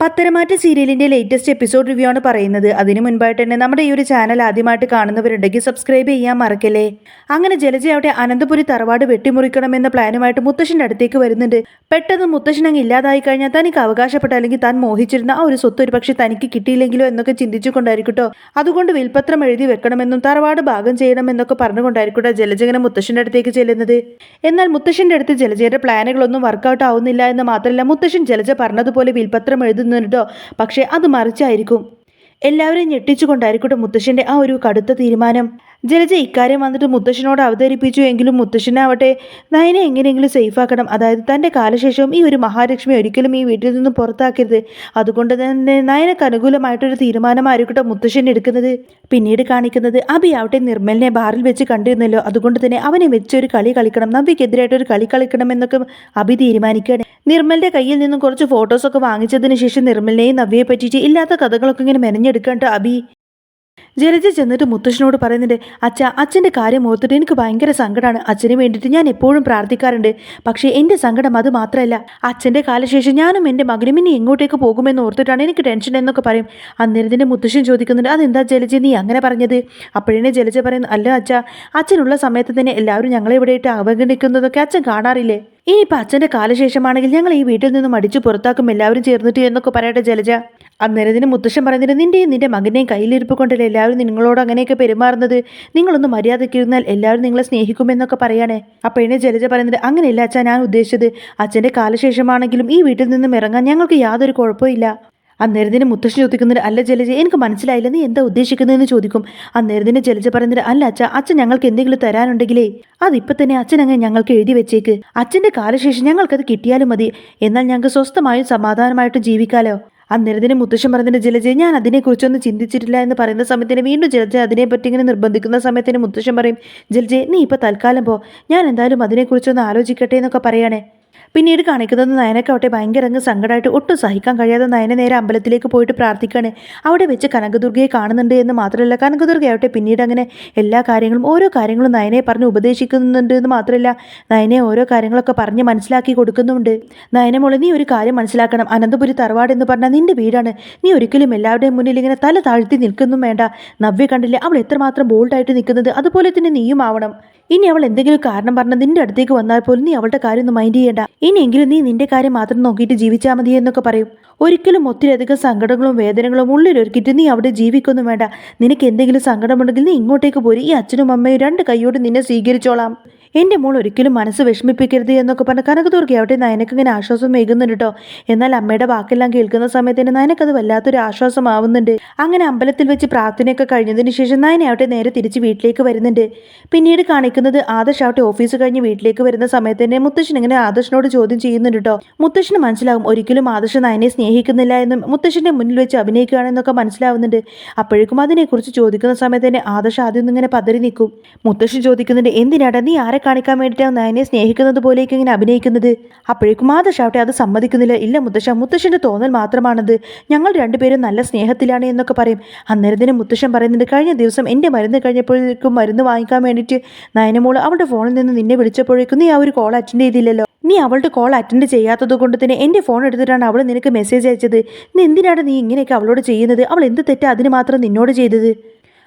പത്തരമാറ്റ സീരിയലിന്റെ latest episode review ആണ് പറയുന്നത്. അതിനു മുൻപായിട്ട് തന്നെ നമ്മുടെ ഈ ഒരു ചാനൽ ആദ്യമായിട്ട് കാണുന്നവരുണ്ടെങ്കിൽ സബ്സ്ക്രൈബ് ചെയ്യാൻ മറക്കല്ലേ? അങ്ങനെ ജലജയാവട്ടെ അനന്തപുരി തറവാട് വെട്ടിമുറിക്കണമെന്ന പ്ലാനുമായിട്ട് മുത്തശ്ശന്റെ അടുത്തേക്ക് വരുന്നുണ്ട്. പെട്ടെന്ന് മുത്തശ്ശൻ അങ്ങ് ഇല്ലാതായി കഴിഞ്ഞാൽ തനിക്ക് അവകാശപ്പെട്ട അല്ലെങ്കിൽ താൻ മോഹിച്ചിരുന്ന ആ ഒരു സ്വത്ത് ഒരു പക്ഷേ തനിക്ക് കിട്ടിയില്ലെങ്കിലോ എന്നൊക്കെ ചിന്തിച്ചുകൊണ്ടായിരിക്കട്ടോ അതുകൊണ്ട് വിൽപത്രം എഴുതി വെക്കണമെന്നും തറവാട് ഭാഗം ചെയ്യണമെന്നൊക്കെ പറഞ്ഞുകൊണ്ടായിരിക്കട്ടോ ജലജ ഇങ്ങനെ മുത്തശ്ശന്റെ അടുത്തേക്ക് ചെല്ലുന്നത്. എന്നാൽ മുത്തശ്ശന്റെ അടുത്ത് ജലജയുടെ പ്ലാനുകളൊന്നും വർക്കൗട്ട് ആവുന്നില്ല എന്ന് മാത്രമല്ല മുത്തശ്ശൻ ജലജ പറഞ്ഞതുപോലെ വിൽപത്രം എഴുതുന്നുണ്ടോ പക്ഷേ അത് മറിച്ചായിരിക്കും. എല്ലാവരെയും ഞെട്ടിച്ചുകൊണ്ടായിരിക്കട്ടെ മുത്തശ്ശന്റെ ആ ഒരു കടുത്ത തീരുമാനം. ജലജ ഇക്കാര്യം വന്നിട്ട് മുത്തശ്ശനോട് അവതരിപ്പിച്ചു എങ്കിലും മുത്തശ്ശനാവട്ടെ നയനെ എങ്ങനെയെങ്കിലും സേഫാക്കണം അതായത് തന്റെ കാലശേഷവും ഈ ഒരു മഹാലക്ഷ്മി ഒരിക്കലും ഈ വീട്ടിൽ നിന്നും പുറത്താക്കരുത്. അതുകൊണ്ട് തന്നെ നയനക്ക് അനുകൂലമായിട്ടൊരു തീരുമാനമായിരിക്കട്ടെ മുത്തശ്ശൻ എടുക്കുന്നത്. പിന്നീട് കാണിക്കുന്നത് അബി ആവട്ടെ നിർമ്മലിനെ ബാറിൽ വെച്ച് കണ്ടിരുന്നല്ലോ. അതുകൊണ്ട് തന്നെ അവനെ വെച്ചൊരു കളി കളിക്കണം. നബിക്കെതിരായിട്ടൊരു കളി കളിക്കണം എന്നൊക്കെ അബി തീരുമാനിക്കുകയാണ്. നിർമ്മലിന്റെ കയ്യിൽ നിന്നും കുറച്ച് ഫോട്ടോസൊക്കെ വാങ്ങിച്ചതിന് ശേഷം നിർമ്മലിനെയും നവ്യയെ പറ്റിയിട്ട് ഇല്ലാത്ത കഥകളൊക്കെ ഇങ്ങനെ മെനഞ്ഞെടുക്കണ്ട അബി ജലജ ചെന്നിട്ട് മുത്തശ്ശനോട് പറയുന്നുണ്ട് അച്ഛ അച്ഛന്റെ കാര്യം ഓർത്തിട്ട് എനിക്ക് ഭയങ്കര സങ്കടമാണ് അച്ഛന് വേണ്ടിയിട്ട് ഞാൻ എപ്പോഴും പ്രാർത്ഥിക്കാറുണ്ട്. പക്ഷേ എന്റെ സങ്കടം അത് മാത്രമല്ല. അച്ഛന്റെ കാലശേഷം ഞാനും എന്റെ മകനും ഇനി എങ്ങോട്ടേക്ക് പോകുമെന്ന് ഓർത്തിട്ടാണ് എനിക്ക് ടെൻഷൻ എന്നൊക്കെ പറയും. അന്നേരത്തിന്റെ മുത്തശ്ശൻ ചോദിക്കുന്നുണ്ട് അതെന്താ ജലജ നീ അങ്ങനെ പറഞ്ഞത്? അപ്പോഴേ ജലജ പറയുന്നു അല്ല അച്ഛ അച്ഛനുള്ള സമയത്ത് തന്നെ എല്ലാവരും ഞങ്ങളെ ഇവിടെയിട്ട് അവഗണിക്കുന്നതൊക്കെ അച്ഛൻ കാണാറില്ലേ? ഇനിയിപ്പോൾ അച്ഛന്റെ കാലശേഷമാണെങ്കിൽ ഞങ്ങൾ ഈ വീട്ടിൽ നിന്നും അടിച്ചു പുറത്താക്കും എല്ലാവരും ചേർന്നിട്ട് എന്നൊക്കെ പറയട്ടെ ജലജ. അന്നേരത്തിന് മുത്തശ്ശൻ പറയുന്നത് നിന്റെയും നിന്റെ മകനെയും കയ്യിലിരിപ്പ് കൊണ്ടല്ലേ എല്ലാവരും നിങ്ങളോട് അങ്ങനെയൊക്കെ പെരുമാറുന്നത്? നിങ്ങളൊന്ന് മര്യാദയ്ക്ക് ഇരുന്നാൽ എല്ലാവരും നിങ്ങളെ സ്നേഹിക്കുമെന്നൊക്കെ പറയാണേ. അപ്പോഴേ ജലജ പറയുന്നത് അങ്ങനെയല്ല അച്ഛാ ഞാൻ ഉദ്ദേശിച്ചത്. അച്ഛന്റെ കാലശേഷമാണെങ്കിലും ഈ വീട്ടിൽ നിന്നും ഇറങ്ങാൻ ഞങ്ങൾക്ക് യാതൊരു കുഴപ്പമില്ല അന്നേരത്തിന് മുത്തശ്ശൻ ചോദിക്കുന്നത് അല്ല ജലജ എനിക്ക് മനസ്സിലായില്ല. നീ എന്താ ഉദ്ദേശിക്കുന്നതെന്ന് ചോദിക്കും. അന്നേരത്തിന് ജലജ പറയുന്നത് അല്ല അച്ഛ അച്ഛൻ ഞങ്ങൾക്ക് എന്തെങ്കിലും തരാനുണ്ടെങ്കിലേ അതിപ്പോൾ തന്നെ അച്ഛൻ അങ്ങ് ഞങ്ങൾക്ക് എഴുതി വെച്ചേക്ക്. അച്ഛന്റെ കാലശേഷം ഞങ്ങൾക്കത് കിട്ടിയാലും മതി. എന്നാൽ ഞങ്ങൾക്ക് സ്വസ്ഥമായും സമാധാനമായിട്ടും ജീവിക്കാലോ. അന്നേരത്തിന് മുത്തശ്ശൻ പറഞ്ഞതിന് ജലജ ഞാൻ അതിനെക്കുറിച്ചൊന്നും ചിന്തിച്ചിട്ടില്ല എന്ന് പറയുന്ന സമയത്തിന് വീണ്ടും ജലജ അതിനെപ്പറ്റി ഇങ്ങനെ നിർബന്ധിക്കുന്ന സമയത്തിന് മുത്തശ്ശൻ പറയും ജലജെ നീ ഇപ്പോൾ തൽക്കാലം പോ. ഞാൻ എന്തായാലും അതിനെക്കുറിച്ചൊന്ന് ആലോചിക്കട്ടെ എന്നൊക്കെ പറയണേ. പിന്നീട് കാണിക്കുന്നത് നയനക്കാവട്ടെ ഭയങ്കര അങ്ങ് സങ്കടമായിട്ട് ഒട്ടും സഹിക്കാൻ കഴിയാതെ നയന നേരെ അമ്പലത്തിലേക്ക് പോയിട്ട് പ്രാർത്ഥിക്കുകയാണ് അവിടെ വെച്ച് കനകദുർഗയെ കാണുന്നുണ്ട് എന്ന് മാത്രമല്ല കനകദുർഗയാവട്ടെ പിന്നീട് അങ്ങനെ എല്ലാ കാര്യങ്ങളും ഓരോ കാര്യങ്ങളും നയനെ പറഞ്ഞ് ഉപദേശിക്കുന്നുണ്ട് എന്ന് മാത്രമല്ല നയനെ ഓരോ കാര്യങ്ങളൊക്കെ പറഞ്ഞ് മനസ്സിലാക്കി കൊടുക്കുന്നുമുണ്ട് നയനമോളെ നീ ഒരു കാര്യം മനസ്സിലാക്കണം. അനന്തപുരി തറവാട് എന്ന് പറഞ്ഞാൽ നിന്റെ വീടാണ്. നീ ഒരിക്കലും എല്ലാവരുടെയും മുന്നിൽ ഇങ്ങനെ തല താഴ്ത്തി നിൽക്കുന്നു വേണ്ട. നവ്യ കണ്ടില്ലേ അവൾ എത്രമാത്രം ബോൾഡായിട്ട് നിൽക്കുന്നത്. അതുപോലെ തന്നെ നീയും ആവണം. ഇനി അവൾ എന്തെങ്കിലും കാരണം പറഞ്ഞ് നിന്റെ അടുത്തേക്ക് വന്നാൽ പോലും നീ അവളുടെ കാര്യം ഒന്നും മൈൻഡ് ചെയ്യേണ്ട. ഇനിയെങ്കിലും നീ നിന്റെ കാര്യം മാത്രം നോക്കിയിട്ട് ജീവിച്ചാൽ മതി എന്നൊക്കെ പറയും. ഒരിക്കലും ഒത്തിരിയധികം സങ്കടങ്ങളും വേദനകളും ഉള്ളിലൊരുക്കിയിട്ട് നീ അവിടെ ജീവിക്കൊന്നും വേണ്ട. നിനക്ക് എന്തെങ്കിലും സങ്കടമുണ്ടെങ്കിൽ നീ ഇങ്ങോട്ടേക്ക് പോരി. ഈ അച്ഛനും അമ്മയും രണ്ട് കൈയോട് നിന്നെ സ്വീകരിച്ചോളാം. എന്റെ മോൾ ഒരിക്കലും മനസ്സ് വിഷമിപ്പിക്കരുത് എന്നൊക്കെ പറഞ്ഞ് കനകദുർഗയാവട്ടെ നയനക്ക് ഇങ്ങനെ ആശ്വാസം മേകുന്നുണ്ട് കേട്ടോ എന്നാൽ അമ്മയുടെ വാക്കെല്ലാം കേൾക്കുന്ന സമയത്തിന് നയനക്കത് വല്ലാത്തൊരു ആശ്വാസമാവുന്നുണ്ട്. അങ്ങനെ അമ്പലത്തിൽ വെച്ച് പ്രാർത്ഥനയൊക്കെ കഴിഞ്ഞതിന് ശേഷം നയനയാവട്ടെ നേരെ തിരിച്ച് വീട്ടിലേക്ക് വരുന്നുണ്ട്. പിന്നീട് കാണിക്കുന്നത് ആദർശ് ആവട്ടെ ഓഫീസ് കഴിഞ്ഞ് വീട്ടിലേക്ക് വരുന്ന സമയത്ത് തന്നെ മുത്തശ്ശൻ ഇങ്ങനെ ആദർശനോട് ചോദ്യം ചെയ്യുന്നുണ്ട് കേട്ടോ മുത്തശ്ശന് മനസ്സിലാവും ഒരിക്കലും ആദർശ് നയനെ സ്നേഹിക്കുന്നില്ല എന്നും മുത്തശ്ശന്റെ മുന്നിൽ വെച്ച് അഭിനയിക്കുകയാണെന്നൊക്കെ മനസ്സിലാവുന്നുണ്ട്. അപ്പോഴേക്കും അതിനെക്കുറിച്ച് ചോദിക്കുന്ന സമയത്ത് തന്നെ ആദർശ് ആദ്യം ഇങ്ങനെ പതറി നിൽക്കും. മുത്തശ്ശൻ ചോദിക്കുന്നുണ്ട് എന്തിനാടാ? നീ ആരെ കാണിക്കാൻ വേണ്ടിയിട്ടാണ് നയനെ സ്നേഹിക്കുന്നത് പോലെയൊക്കെ ഇങ്ങനെ അഭിനയിക്കുന്നത്. അപ്പോഴേക്കും ആദർശ് ആവട്ടെ അത് സമ്മതിക്കുന്നില്ല. ഇല്ല മുത്തശ്ശ മുത്തശ്ശന്റെ തോന്നൽ മാത്രമാണത്. ഞങ്ങൾ രണ്ടുപേരും നല്ല സ്നേഹത്തിലാണ് എന്നൊക്കെ പറയും. അന്നേരത്തിന് മുത്തശ്ശൻ പറയുന്നുണ്ട് കഴിഞ്ഞ ദിവസം എന്റെ മരുന്ന് കഴിഞ്ഞപ്പോഴേക്കും മരുന്ന് വാങ്ങിക്കാൻ വേണ്ടിയിട്ട് നയനമോൾ അവളുടെ ഫോണിൽ നിന്ന് നിന്നെ വിളിച്ചപ്പോഴേക്കും നീ ആ ഒരു കോൾ അറ്റൻഡ് ചെയ്തില്ലല്ലോ. നീ അവളുടെ കോൾ അറ്റൻഡ് ചെയ്യാത്തത് കൊണ്ട് തന്നെ എന്റെ ഫോൺ എടുത്തിട്ടാണ് അവൾ നിനക്ക് മെസ്സേജ് അയച്ചത്. നീ എന്തിനാണ് നീ ഇങ്ങനെയൊക്കെ അവളോട് ചെയ്യുന്നത്? അവൾ എന്ത് തെറ്റാ അതിന് മാത്രം നിന്നോട് ചെയ്തത്?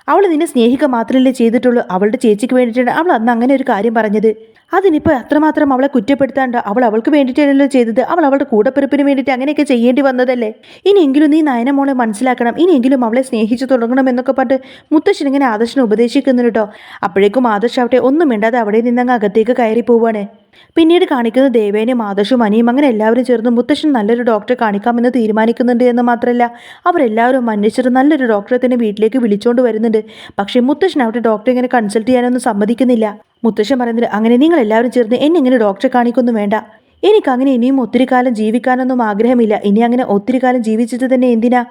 അവൾ നിന്നെ സ്നേഹിക്കുക മാത്രമല്ലേ ചെയ്തിട്ടുള്ളൂ. അവളുടെ ചേച്ചിക്ക് വേണ്ടിയിട്ടാണ് അവൾ അന്ന് അങ്ങനെ ഒരു കാര്യം പറഞ്ഞത്. അതിനിപ്പോൾ അത്രമാത്രം അവളെ കുറ്റപ്പെടുത്താണ്ട് അവൾ അവൾക്ക് വേണ്ടിയിട്ടാണല്ലോ ചെയ്തത്? അവൾ അവളുടെ കൂടപ്പിറപ്പിന് വേണ്ടിയിട്ട് അങ്ങനെയൊക്കെ ചെയ്യേണ്ടി വന്നതല്ലേ? ഇനിയെങ്കിലും നീ നയനമോളെ മനസ്സിലാക്കണം. ഇനിയെങ്കിലും അവളെ സ്നേഹിച്ചു തുടങ്ങണം എന്നൊക്കെ പറഞ്ഞ് മുത്തശ്ശൻ ഇങ്ങനെ ആദർശനെ ഉപദേശിക്കുന്നു കേട്ടോ. അപ്പോഴേക്കും ആദർശ് അവിടെ ഒന്നും മിണ്ടാതെ അവിടെ നിന്നങ്ങ് അകത്തേക്ക് കയറി പോവാണ്. പിന്നീട് കാണിക്കുന്ന ദേവേനും ആദർശും അനിയും അങ്ങനെ എല്ലാവരും ചേർന്ന് മുത്തശ്ശൻ നല്ലൊരു ഡോക്ടറെ കാണിക്കാമെന്ന് തീരുമാനിക്കുന്നുണ്ട് എന്ന് മാത്രമല്ല അവരെല്ലാവരും അന്വേഷിച്ചിട്ട് നല്ലൊരു ഡോക്ടറെ തന്നെ വീട്ടിലേക്ക് വിളിച്ചുകൊണ്ട് വരുന്നുണ്ട്. പക്ഷേ മുത്തശ്ശൻ അവിടെ ഡോക്ടറെ ഇങ്ങനെ കൺസൾട്ട് ചെയ്യാനൊന്നും സമ്മതിക്കുന്നില്ല. മുത്തശ്ശൻ പറയുന്നത് അങ്ങനെ നിങ്ങൾ എല്ലാവരും ചേർന്ന് എന്നെ ഇങ്ങനെ ഡോക്ടറെ കാണിക്കൊന്നും വേണ്ട. എനിക്കങ്ങനെ ഇനിയും ഒത്തിരി കാലം ജീവിക്കാനൊന്നും ആഗ്രഹമില്ല. ഇനി അങ്ങനെ ഒത്തിരി കാലം ജീവിച്ചിട്ട് തന്നെ എന്തിനാ?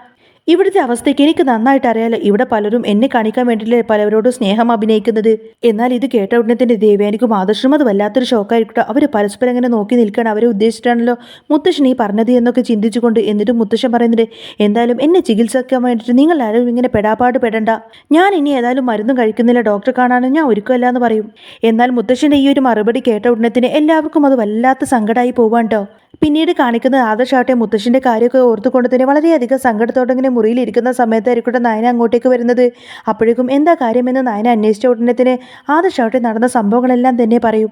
ഇവിടുത്തെ അവസ്ഥയ്ക്ക് എനിക്ക് നന്നായിട്ട് അറിയാലോ. ഇവിടെ പലരും എന്നെ കാണിക്കാൻ വേണ്ടിയില്ലേ പലവരോട് സ്നേഹം അഭിനയിക്കുന്നത്. എന്നാൽ ഇത് കേട്ട ഉടനെ തന്നെ ദേവയാനിക്കും ആദർശനും അത് വല്ലാത്തൊരു ഷോക്കായിരിക്കട്ടെ അവർ പരസ്പരം ഇങ്ങനെ നോക്കി നിൽക്കാൻ അവരെ ഉദ്ദേശിച്ചിട്ടാണല്ലോ മുത്തശ്ശൻ ഈ പറഞ്ഞത് എന്നൊക്കെ ചിന്തിച്ചുകൊണ്ട് എന്നിട്ട് മുത്തശ്ശൻ പറയുന്നുണ്ട് എന്തായാലും എന്നെ ചികിത്സിക്കാൻ വേണ്ടിയിട്ട് നിങ്ങൾ ആരും ഇങ്ങനെ പെടാപ്പാട് പെടണ്ട. ഞാൻ ഇനി ഏതായാലും മരുന്നും കഴിക്കുന്നില്ല. ഡോക്ടറെ കാണാനും ഞാൻ ഒരുക്കമല്ല എന്ന് പറയും. എന്നാൽ മുത്തശ്ശന്റെ ഈ ഒരു മറുപടി കേട്ട ഉടനെ തന്നെ എല്ലാവർക്കും അത് വല്ലാത്ത സങ്കടമായി പോവാൻ കേട്ടോ പിന്നീട് കാണിക്കുന്നത് ആദർശാവട്ടെ മുത്തശ്ശിന്റെ കാര്യമൊക്കെ ഓർത്തുകൊണ്ട് തന്നെ വളരെയധികം സങ്കടത്തോടെ ഇങ്ങനെ മുറിയിലിരിക്കുന്ന സമയത്തായിരിക്കട്ടെ നയന അങ്ങോട്ടേക്ക് വരുന്നത്. അപ്പോഴേക്കും എന്താ കാര്യമെന്ന് നയന അന്വേഷിച്ച ഉടനെ തന്നെ ആദർശാവട്ടെ നടന്ന സംഭവങ്ങളെല്ലാം തന്നെ പറയും.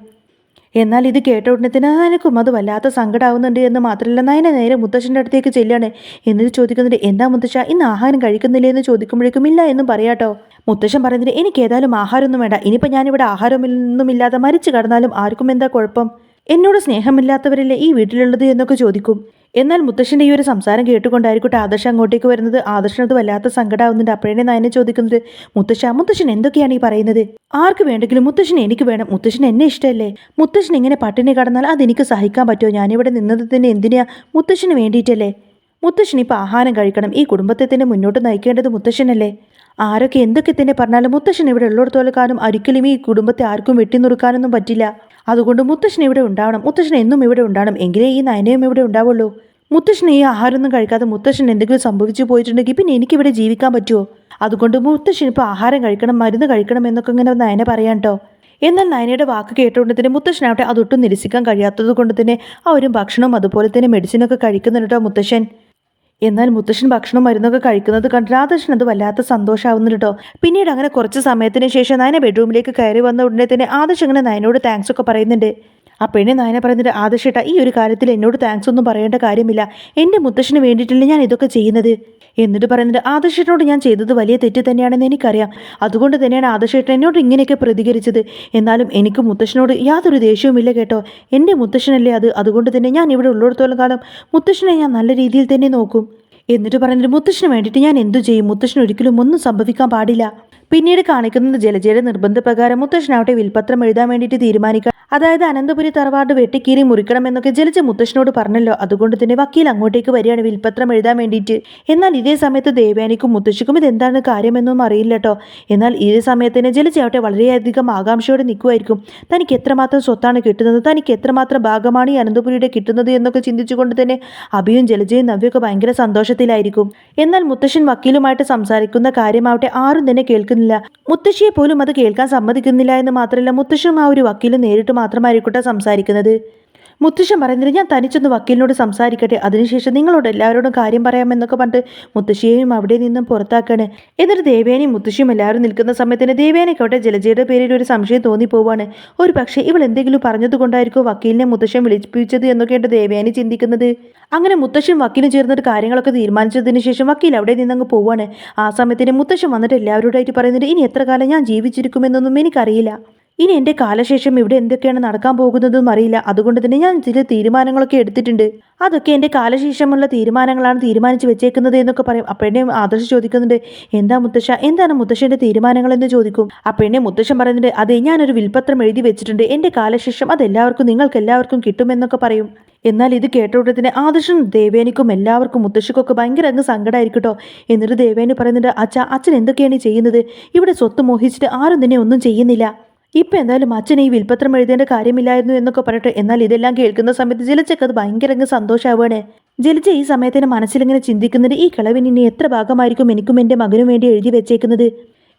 എന്നാൽ ഇത് കേട്ട ഉടനെ തന്നെ നനക്കും അത് വല്ലാത്ത സങ്കടമാവുന്നുണ്ട് എന്ന് മാത്രമല്ല നയന നേരെ മുത്തശ്ശന്റെ അടുത്തേക്ക് ചെല്ലാണ്. എന്നിട്ട് ചോദിക്കുന്നുണ്ട് എന്താ മുത്തശ്ശ ഇന്ന് ആഹാരം കഴിക്കുന്നില്ലേ? എന്ന് ചോദിക്കുമ്പോഴേക്കും ഇല്ല എന്നും പറയാട്ടോ മുത്തശ്ശൻ പറയുന്നത് എനിക്ക് ഏതായാലും ആഹാരമൊന്നും വേണ്ട. ഇനിയിപ്പോൾ ഞാനിവിടെ ആഹാരമൊന്നുമില്ലാതെ മരിച്ചു കടന്നാലും ആർക്കും എന്താ കുഴപ്പം? എന്നോട് സ്നേഹമില്ലാത്തവരല്ലേ ഈ വീട്ടിലുള്ളത് എന്നൊക്കെ ചോദിക്കും. എന്നാൽ മുത്തശ്ശന്റെ ഈ ഒരു സംസാരം കേട്ടുകൊണ്ടായിരിക്കട്ടെ ആദർശം അങ്ങോട്ടേക്ക് വരുന്നത്. ആദർശനത് വല്ലാത്ത സങ്കടമാവുന്നുണ്ട് അപ്പോഴേ നയനെ ചോദിക്കുന്നത് മുത്തശ്ശ മുത്തശ്ശൻ എന്തൊക്കെയാണ് ഈ പറയുന്നത്? ആർക്ക് വേണ്ടെങ്കിലും മുത്തശ്ശൻ എനിക്ക് വേണം. മുത്തശ്ശൻ എന്നെ ഇഷ്ടമല്ലേ? മുത്തശ്ശൻ ഇങ്ങനെ പട്ടിണി കടന്നാൽ അതെനിക്ക് സഹിക്കാൻ പറ്റുമോ? ഞാനിവിടെ നിന്നത് തന്നെ എന്തിനാ മുത്തശ്ശന് വേണ്ടിയിട്ടല്ലേ? മുത്തശ്ശൻ ഇപ്പോൾ ആഹാരം കഴിക്കണം. ഈ കുടുംബത്തെ തന്നെ മുന്നോട്ട് നയിക്കേണ്ടത് മുത്തശ്ശനല്ലേ? ആരൊക്കെ എന്തൊക്കെ തന്നെ പറഞ്ഞാലും മുത്തശ്ശൻ ഇവിടെ ഉള്ളിടത്തോളം കാലം ഒരിക്കലും ഈ കുടുംബത്തെ ആർക്കും വെട്ടിനുറുക്കാനൊന്നും പറ്റില്ല. അതുകൊണ്ട് മുത്തശ്ശൻ ഇവിടെ ഉണ്ടാവണം. മുത്തശ്ശൻ എന്നും ഇവിടെ ഉണ്ടാവണം. എങ്കിലേ ഈ നയനയും ഇവിടെ ഉണ്ടാവുള്ളൂ. മുത്തശ്ശൻ ഈ ആഹാരമൊന്നും കഴിക്കാതെ മുത്തശ്ശൻ എന്തെങ്കിലും സംഭവിച്ചു പോയിട്ടുണ്ടെങ്കിൽ പിന്നെ എനിക്കിവിടെ ജീവിക്കാൻ പറ്റുമോ അതുകൊണ്ട് മുത്തശ്ശൻ ഇപ്പോൾ ആഹാരം കഴിക്കണം മരുന്ന് കഴിക്കണം എന്നൊക്കെ ഇങ്ങനെ നയന പറയാൻ കേട്ടോ എന്നാൽ നയനയുടെ വാക്ക് കേട്ടുകൊണ്ട് തന്നെ മുത്തശ്ശനാവട്ടെ അതൊട്ടും നിരസിക്കാൻ കഴിയാത്തത് കൊണ്ട് തന്നെ ഒരു ഭക്ഷണവും അതുപോലെ തന്നെ മെഡിസിനൊക്കെ കഴിക്കുന്നുണ്ട് കേട്ടോ മുത്തശ്ശൻ. എന്നാൽ മുത്തശ്ശൻ ഭക്ഷണം മരുന്നൊക്കെ കഴിക്കുന്നത് കണ്ട് രാധകൃഷ്ണൻ അത് വല്ലാത്ത സന്തോഷമാവുന്നു കേട്ടോ. പിന്നീട് അങ്ങനെ കുറച്ച് സമയത്തിന് ശേഷം നയന ബെഡ്റൂമിലേക്ക് കയറി വന്ന ഉടനെ തന്നെ ആദർശ് അങ്ങനെ നയനോട് താങ്ക്സ് ഒക്കെ പറയുന്നുണ്ട്. ആ പെണ്ണി നായന പറയുന്നത് ആദർശേട്ട ഈ ഒരു കാര്യത്തിൽ എന്നോട് താങ്ക്സ് ഒന്നും പറയേണ്ട കാര്യമില്ല. എന്റെ മുത്തശ്ശന് വേണ്ടിയിട്ടില്ല ഞാൻ ഇതൊക്കെ ചെയ്യുന്നത്? എന്നിട്ട് പറയുന്നുണ്ട് ആദർശേട്ടനോട് ഞാൻ ചെയ്തത് വലിയ തെറ്റ് തന്നെയാണെന്ന് എനിക്കറിയാം. അതുകൊണ്ട് തന്നെയാണ് ആദർശേട്ടൻ എന്നോട് ഇങ്ങനെയൊക്കെ പ്രതികരിച്ചത്. എന്നാലും എനിക്ക് മുത്തശ്ശനോട് യാതൊരു ദേഷ്യവുമില്ല കേട്ടോ. എന്റെ മുത്തശ്ശനല്ലേ അത്? അതുകൊണ്ട് തന്നെ ഞാൻ ഇവിടെ ഉള്ളിടത്തോളം കാലം മുത്തശ്ശനെ ഞാൻ നല്ല രീതിയിൽ തന്നെ നോക്കും. എന്നിട്ട് പറഞ്ഞിട്ട് മുത്തശ്ശന് വേണ്ടിയിട്ട് ഞാൻ എന്തു ചെയ്യും? മുത്തശ്ശന് ഒരിക്കലും ഒന്നും സംഭവിക്കാൻ പാടില്ല. പിന്നീട് കാണിക്കുന്നത് ജലജയുടെ നിർബന്ധപ്രകാരം മുത്തശ്ശനാവട്ടെ വിൽപത്രം എഴുതാൻ വേണ്ടിയിട്ട് തീരുമാനിക്കാം അതായത് അനന്തപുരി തറവാട് വെട്ടിക്കീറി മുറിക്കണം എന്നൊക്കെ ജലജ മുത്തശ്ശനോട് പറഞ്ഞല്ലോ. അതുകൊണ്ട് തന്നെ വക്കീൽ അങ്ങോട്ടേക്ക് വരികയാണ് വിൽപത്രം എഴുതാൻ വേണ്ടിയിട്ട്. എന്നാൽ ഇതേ സമയത്ത് ദേവയാനിക്കും മുത്തശ്ശിക്കും ഇതെന്താണ് കാര്യമെന്നൊന്നും അറിയില്ല എന്നാൽ ഇതേ സമയത്ത് തന്നെ ജലജയാവട്ടെ വളരെയധികം ആകാംക്ഷയോടെ നിൽക്കുമായിരിക്കും. തനിക്ക് എത്രമാത്രം സ്വത്താണ് കിട്ടുന്നത് തനിക്ക് എത്രമാത്രം ഭാഗമാണ് ഈ അനന്തപുരിയുടെ കിട്ടുന്നത് എന്നൊക്കെ ചിന്തിച്ചുകൊണ്ട് തന്നെ അഭിയും ജലജയും നവ്യൊക്കെ ഭയങ്കര സന്തോഷത്തിലായിരിക്കും. എന്നാൽ മുത്തശ്ശൻ വക്കീലുമായിട്ട് സംസാരിക്കുന്ന കാര്യമാവട്ടെ ആരും തന്നെ കേൾക്കുന്നില്ല. മുത്തശ്ശിയെ പോലും അത് കേൾക്കാൻ സമ്മതിക്കുന്നില്ല എന്ന് മാത്രമല്ല മുത്തശ്ശൻ ആ ഒരു വക്കീലും നേരിട്ട് മാത്രമായിരിക്കട്ടെ സംസാരിക്കുന്നത്. മുത്തശ്ശൻ പറയുന്നത് ഞാൻ തനിച്ചൊന്ന് വക്കീലിനോട് സംസാരിക്കട്ടെ. അതിനുശേഷം നിങ്ങളോട് എല്ലാവരോടും കാര്യം പറയാമെന്നൊക്കെ പറഞ്ഞിട്ട് മുത്തശ്ശിയെയും അവിടെ നിന്നും പുറത്താക്കാണ്. എന്നിട്ട് ദേവേനയും മുത്തശ്ശിയും എല്ലാവരും നിൽക്കുന്ന സമയത്തിന് ദേവേനയ്ക്കോട്ടെ ജലജയുടെ പേരിൽ ഒരു സംശയം തോന്നിപ്പോവാണ്. ഒരു പക്ഷേ ഇവൾ എന്തെങ്കിലും പറഞ്ഞതുകൊണ്ടായിരിക്കും വക്കീലിനെ മുത്തശ്ശൻ വിളിപ്പിച്ചത് എന്നൊക്കെയാണ് ദേവേനി ചിന്തിക്കുന്നത്. അങ്ങനെ മുത്തശ്ശൻ വക്കീലും ചേർന്നിട്ട് കാര്യങ്ങളൊക്കെ തീരുമാനിച്ചതിന് ശേഷം വക്കീൽ അവിടെ നിന്നങ്ങ് പോവാണ്. ആ സമയത്തിന് മുത്തശ്ശൻ വന്നിട്ട് എല്ലാവരോടായിട്ട് പറയുന്നുണ്ട് ഇനി എത്ര കാലം ഞാൻ ജീവിച്ചിരിക്കുമെന്നൊന്നും എനിക്കറിയില്ല. ഇനി എന്റെ കാലശേഷം ഇവിടെ എന്തൊക്കെയാണ് നടക്കാൻ പോകുന്നതെന്നും അറിയില്ല. അതുകൊണ്ട് തന്നെ ഞാൻ ചില തീരുമാനങ്ങളൊക്കെ എടുത്തിട്ടുണ്ട്. അതൊക്കെ എന്റെ കാലശേഷമുള്ള തീരുമാനങ്ങളാണ് തീരുമാനിച്ച് വെച്ചേക്കുന്നത് എന്നൊക്കെ പറയും. അപ്പോഴേ ആദർശ് ചോദിക്കുന്നുണ്ട് എന്താ മുത്തശ്ശ? എന്താണ് മുത്തശ്ശന്റെ തീരുമാനങ്ങൾ എന്ന് ചോദിക്കും? അപ്പോഴേ മുത്തശ്ശൻ പറയുന്നുണ്ട് അതെ ഞാനൊരു വിൽപത്രം എഴുതി വെച്ചിട്ടുണ്ട്. എന്റെ കാലശേഷം അതെല്ലാവർക്കും നിങ്ങൾക്ക് എല്ലാവർക്കും കിട്ടുമെന്നൊക്കെ പറയും. എന്നാൽ ഇത് കേട്ട ഉടനെ തന്നെ ആദർശം ദേവേനിക്കും എല്ലാവർക്കും മുത്തശ്ശിക്കൊക്കെ ഭയങ്കര അങ്ങ് സങ്കടമായിരിക്കട്ടോ എന്നിട്ട് ദേവേനി പറയുന്നുണ്ട് അച്ഛ അച്ഛൻ എന്തൊക്കെയാണ് ചെയ്യുന്നത്? ഇവിടെ സ്വത്ത് മോഹിച്ചിട്ട് ആരും തന്നെ ഒന്നും ചെയ്യുന്നില്ല. ഇപ്പം എന്തായാലും അച്ഛൻ ഈ വിൽപത്രം എഴുതേണ്ട കാര്യമില്ലായിരുന്നു എന്നൊക്കെ പറയട്ടെ. എന്നാൽ ഇതെല്ലാം കേൾക്കുന്ന സമയത്ത് ജലച്ചക്ക് അത് ഭയങ്കര അങ്ങ് സന്തോഷമാവുകയാണ് ജലജ ഈ സമയത്തിന് മനസ്സിലിങ്ങനെ ചിന്തിക്കുന്നത് ഈ കിളവിന് ഇനി എത്ര ഭാഗമായിരിക്കും എനിക്കും എന്റെ മകനും വേണ്ടി എഴുതി വെച്ചേക്കുന്നത്?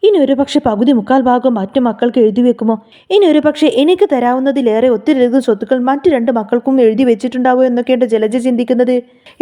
ഇനി ഒരു പക്ഷെ പകുതി മുക്കാൽ ഭാഗം മറ്റു മക്കൾക്ക് എഴുതി വെക്കുമോ? ഇനി ഒരു പക്ഷേ എനിക്ക് തരാവുന്നതിലേറെ ഒത്തിരിയധികം സ്വത്തുക്കൾ മറ്റു രണ്ട് മക്കൾക്കും എഴുതി വെച്ചിട്ടുണ്ടാവോ എന്നൊക്കെയാണ് ജലജ ചിന്തിക്കുന്നത്.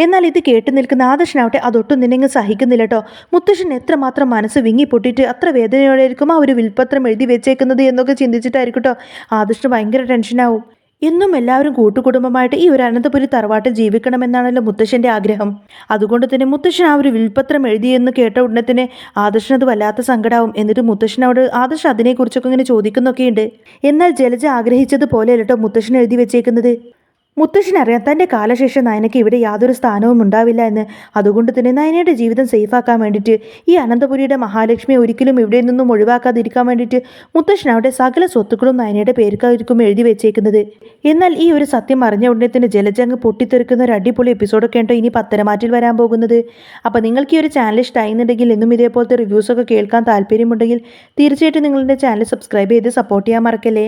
എന്നാൽ ഇത് കേട്ടു നിൽക്കുന്ന ആദർശനാവട്ടെ അതൊട്ടും നിന്നെങ്ങ് സഹിക്കുന്നില്ല കേട്ടോ മുത്തശ്ശൻ എത്രമാത്രം മനസ്സ് വിങ്ങി പൊട്ടിയിട്ട് അത്ര വേദനയോടെയായിരിക്കും ആ ഒരു വിൽപത്രം എഴുതി വെച്ചേക്കുന്നത് എന്നൊക്കെ ചിന്തിച്ചിട്ടായിരിക്കും കേട്ടോ ആദർശന് ഭയങ്കര ടെൻഷനാവും. എന്നും എല്ലാവരും കൂട്ടുകുടുംബമായിട്ട് ഈ ഒരു അനന്തപുരി തറവാട്ടിൽ ജീവിക്കണമെന്നാണല്ലോ മുത്തശ്ശന്റെ ആഗ്രഹം. അതുകൊണ്ട് തന്നെ മുത്തശ്ശൻ ആ ഒരു വിൽപത്രം എഴുതിയെന്ന് കേട്ട ഉടനെ തന്നെ ആദർശനത് വല്ലാത്ത സങ്കടാവും. എന്നിട്ട് മുത്തശ്ശനോട് ആദർശ അതിനെക്കുറിച്ചൊക്കെ ഇങ്ങനെ ചോദിക്കുന്നൊക്കെയുണ്ട്. എന്നാൽ ജലജ ആഗ്രഹിച്ചതുപോലെയല്ല അല്ലട്ടോ മുത്തശ്ശൻ എഴുതി വെച്ചേക്കുന്നത്? മുത്തശ്ശനറിയാം തന്റെ കാലശേഷം നയനയ്ക്ക് ഇവിടെ യാതൊരു സ്ഥാനവും ഉണ്ടാവില്ല എന്ന്. അതുകൊണ്ട് തന്നെ നയനയുടെ ജീവിതം സേഫാക്കാൻ വേണ്ടിയിട്ട് ഈ അനന്തപുരിയുടെ മഹാലക്ഷ്മി ഒരിക്കലും ഇവിടെ നിന്നും ഒഴിവാക്കാതിരിക്കാൻ വേണ്ടിയിട്ട് മുത്തശ്ശൻ അവിടെ സകല സ്വത്തുക്കളും നയനയുടെ പേർക്കായിരിക്കും എഴുതി വെച്ചേക്കുന്നത്. എന്നാൽ ഈ ഒരു സത്യം അറിഞ്ഞ ഉടനെ തന്നെ ജലജങ്ങ് പൊട്ടിത്തെറിക്കുന്ന ഒരു അടിപൊളി എപ്പിസോഡൊക്കെ ഉണ്ടോ ഇനി പത്തരമാറ്റിൽ വരാൻ പോകുന്നത്. അപ്പോൾ നിങ്ങൾക്ക് ഈ ഒരു ചാനൽ ഇഷ്ടമായിരുന്നുണ്ടെങ്കിൽ എന്നും ഇതേപോലത്തെ റിവ്യൂസൊക്കെ കേൾക്കാൻ താല്പര്യമുണ്ടെങ്കിൽ തീർച്ചയായിട്ടും നിങ്ങളുടെ ചാനൽ സബ്സ്ക്രൈബ് ചെയ്ത് സപ്പോർട്ട് ചെയ്യാൻ മറക്കല്ലേ?